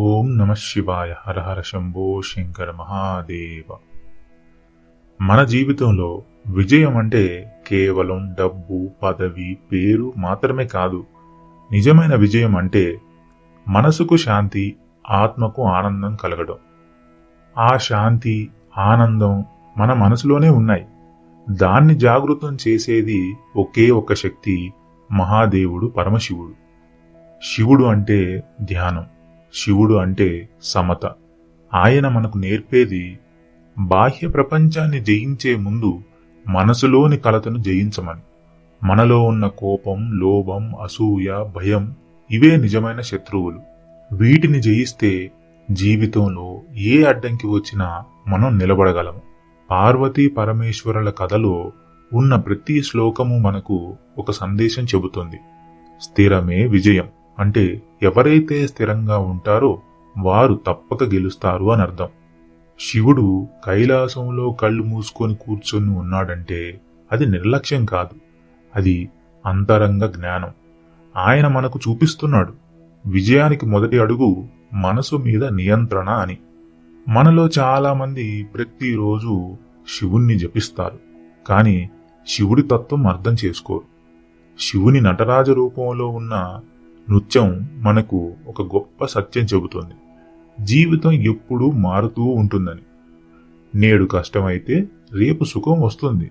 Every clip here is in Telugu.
ఓం నమ శివాయ హరహర శంభో శంకర మహాదేవ. మన జీవితంలో విజయం అంటే కేవలం డబ్బు పదవి పేరు మాత్రమే కాదు. నిజమైన విజయం అంటే మనసుకు శాంతి ఆత్మకు ఆనందం కలగడం. ఆ శాంతి ఆనందం మన మనసులోనే ఉన్నాయి. దాన్ని జాగృతం చేసేది ఒకే ఒక శక్తి మహాదేవుడు పరమశివుడు. శివుడు అంటే ధ్యానం. శివుడు అంటే సమత. ఆయన మనకు నేర్పేది బాహ్య ప్రపంచాన్ని జయించే ముందు మనసులోని కలతను జయించమని. మనలో ఉన్న కోపం లోభం అసూయ భయం ఇవే నిజమైన శత్రువులు. వీటిని జయిస్తే జీవితంలో ఏ అడ్డంకి వచ్చినా మనం నిలబడగలము. పార్వతీ పరమేశ్వరుల కథలో ఉన్న ప్రతి శ్లోకము మనకు ఒక సందేశం చెబుతుంది. స్థిరమే విజయం అంటే ఎవరైతే స్థిరంగా ఉంటారో వారు తప్పక గెలుస్తారు అని అర్థం. శివుడు కైలాసంలో కళ్ళు మూసుకొని కూర్చొని ఉన్నాడంటే అది నిర్లక్ష్యం కాదు. అది అంతరంగ జ్ఞానం. ఆయన మనకు చూపిస్తున్నాడు. విజయానికి మొదటి అడుగు మనసు మీద నియంత్రణ అని. మనలో చాలామంది ప్రతిరోజు శివుణ్ణి జపిస్తారు. కానీ శివుడి తత్వం అర్థం చేసుకోరు. శివుని నటరాజ రూపంలో ఉన్న నృత్యం మనకు ఒక గొప్ప సత్యం చెబుతుంది. జీవితం ఎప్పుడూ మారుతూ ఉంటుందని. నేడు కష్టమైతే రేపు సుఖం వస్తుంది.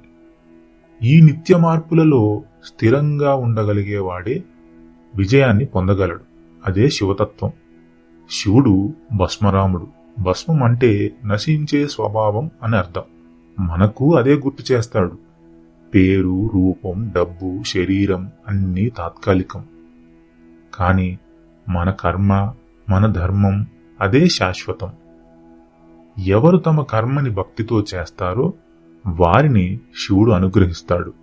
ఈ నిత్య మార్పులలో స్థిరంగా ఉండగలిగేవాడే విజయాన్ని పొందగలడు. అదే శివతత్వం. శివుడు భస్మరాముడు. భస్మం అంటే నశించే స్వభావం అని అర్థం. మనకు అదే గుర్తు చేస్తాడు. పేరు రూపం డబ్బు శరీరం అన్నీ తాత్కాలికం. కానీ మన కర్మ మన ధర్మం అదే శాశ్వతం. ఎవరు తమ కర్మని భక్తితో చేస్తారో వారిని శివుడు అనుగ్రహిస్తాడు.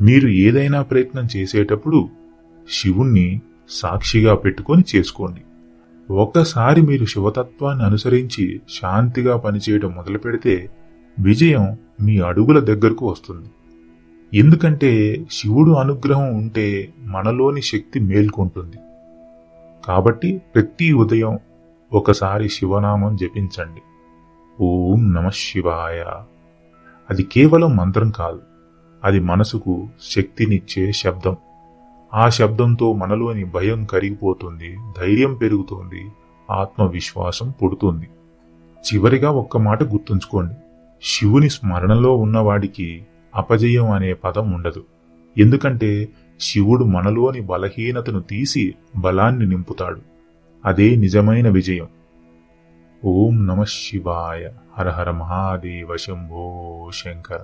మీరు ఏదైనా ప్రయత్నం చేసేటప్పుడు శివుణ్ణి సాక్షిగా పెట్టుకొని చేసుకోండి. ఒక్కసారి మీరు శివతత్వాన్ని అనుసరించి శాంతిగా పనిచేయడం మొదలు పెడితే విజయం మీ అడుగుల దగ్గరకు వస్తుంది. ఎందుకంటే శివుడు అనుగ్రహం ఉంటే మనలోని శక్తి మేల్కొంటుంది. కాబట్టి ప్రతి ఉదయం ఒకసారి శివనామం జపించండి. ఓం నమ శివాయ. అది కేవలం మంత్రం కాదు. అది మనసుకు శక్తినిచ్చే శబ్దం. ఆ శబ్దంతో మనలోని భయం కరిగిపోతుంది ధైర్యం పెరుగుతుంది ఆత్మవిశ్వాసం పుడుతుంది. చివరిగా ఒక్క మాట గుర్తుంచుకోండి. శివుని స్మరణలో ఉన్నవాడికి అపజయం అనే పదం ఉండదు. ఎందుకంటే శివుడు మనలోని బలహీనతను తీసి బలాన్ని నింపుతాడు. అదే నిజమైన విజయం. ఓం నమ శివాయ. హర హర మహాదేవ శంభో శంకర.